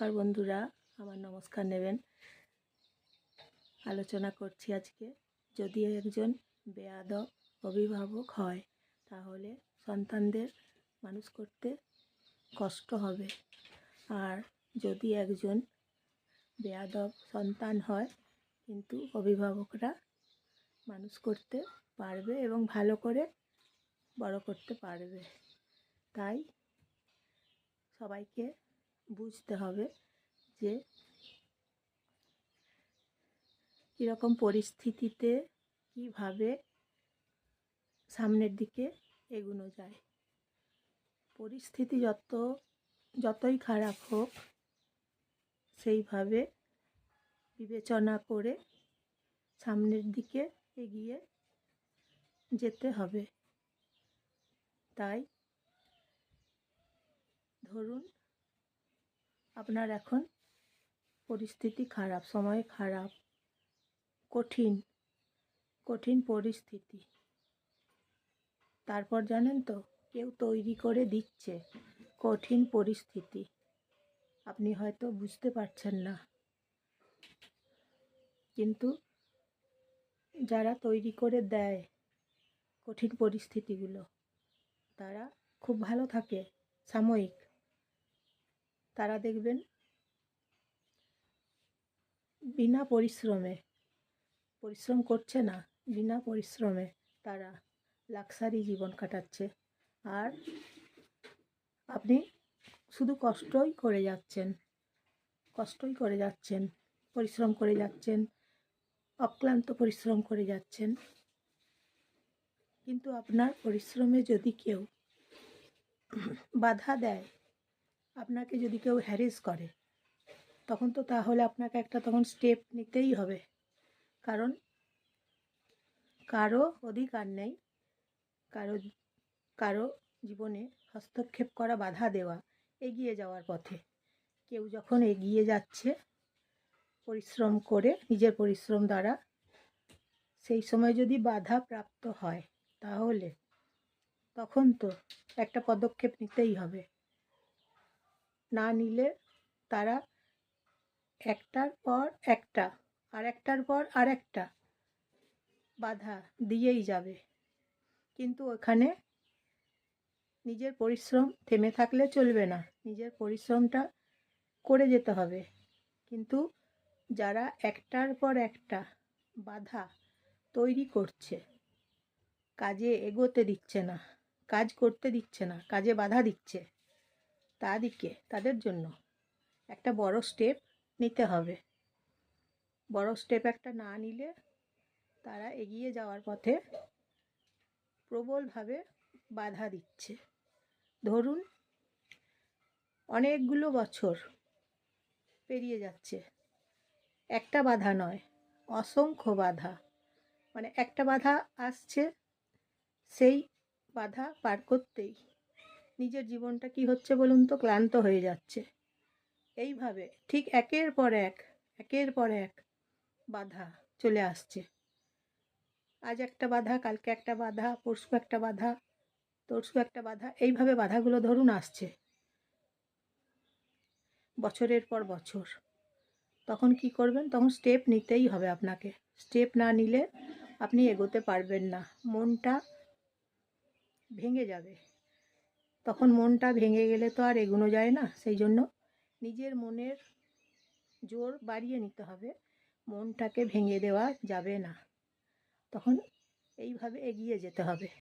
নমস্কার বন্ধুরা, আমার নমস্কার নেবেন। আলোচনা করছি আজকে। যদি একজন বেয়াদব অভিভাবক হয়, তাহলে সন্তানদের মানুষ করতে কষ্ট হবে। আর যদি একজন বেয়াদব সন্তান হয়, কিন্তু অভিভাবকরা মানুষ করতে পারবে এবং ভালো করে বড় করতে পারবে। তাই সবাইকে বুঝতে হবে যে কীরকম পরিস্থিতিতে কীভাবে সামনের দিকে এগোনো যায়। পরিস্থিতি যত, যতই খারাপ হোক, সেইভাবে বিবেচনা করে সামনের দিকে এগিয়ে যেতে হবে। তাই ধরুন আপনার এখন পরিস্থিতি খারাপ, সময় খারাপ, কঠিন কঠিন পরিস্থিতি। তারপর জানেন তো, কেউ তৈরি করে দিচ্ছে কঠিন পরিস্থিতি। আপনি হয়তো বুঝতে পারছেন না। কিন্তু যারা তৈরি করে দেয় কঠিন পরিস্থিতিগুলো, তারা খুব ভালো থাকে সাময়িক। তারা দেখবেন বিনা পরিশ্রমে, পরিশ্রম করছে না, বিনা পরিশ্রমে তারা লাক্সারি জীবন কাটাচ্ছে। আর আপনি শুধু কষ্টই করে যাচ্ছেন, কষ্টই করে যাচ্ছেন, পরিশ্রম করে যাচ্ছেন, অক্লান্ত পরিশ্রম করে যাচ্ছেন। কিন্তু আপনার পরিশ্রমে যদি কেউ বাধা দেয় আপনাকে যদি কেউ হ্যারেস করে, তখন তো তাহলে আপনাকে একটা তখন স্টেপ নিতেই হবে। কারণ কারও অধিকার নেই, কারও কারও জীবনে হস্তক্ষেপ করা, বাধা দেওয়া, এগিয়ে যাওয়ার পথে। কেউ যখন এগিয়ে যাচ্ছে, পরিশ্রম করে, নিজের পরিশ্রম দ্বারা, সেই সময় যদি বাধা প্রাপ্ত হয়, তাহলে তখন তো একটা পদক্ষেপ নিতেই হবে। না নিলে তারা একটার পর একটা, আর একটার পর আর একটা বাধা দিয়েই যাবে। কিন্তু ওখানে নিজের পরিশ্রম থেমে থাকলে চলবে না। নিজের পরিশ্রমটা করে যেতে হবে। কিন্তু যারা একটার পর একটা বাধা তৈরি করছে, কাজে এগোতে দিচ্ছে না, কাজ করতে দিচ্ছে না, কাজে বাধা দিচ্ছে তাদেরকে, তাদের জন্য। একটা বড় স্টেপ নিতে হবে। বড় স্টেপ একটা না নিলে তারা এগিয়ে যাওয়ার পথে প্রবলভাবে বাধা দিচ্ছে। ধরুন, অনেকগুলো বছর পেরিয়ে যাচ্ছে। একটা বাধা নয়, অসংখ্য বাধা। মানে একটা বাধা আসছে, সেই বাধা পার করতেই। নিজের জীবনটা কি হচ্ছে বলুন তো? ক্লান্ত হয়ে যাচ্ছে। এইভাবে ঠিক একের পর এক, একের পর এক বাধা চলে আসছে। আজ একটা বাধা, কালকে একটা বাধা, পরশু একটা বাধা, তরশু একটা বাধা, এইভাবে বাধাগুলো ধরুন আসছে। বছরের পর বছর। তখন কি করবেন? তখন স্টেপ নিতেই হবে আপনাকে। স্টেপ না নিলে আপনি এগোতে পারবেন না। মনটা ভেঙে যাবে। তখন মনটা ভেঙে গেলে তো আর এগোনো যায় না, সেই জন্য নিজের মনের জোর বাড়িয়ে নিতে হবে। মনটাকে ভেঙে দেওয়া যাবে না। তখন এইভাবে এগিয়ে যেতে হবে।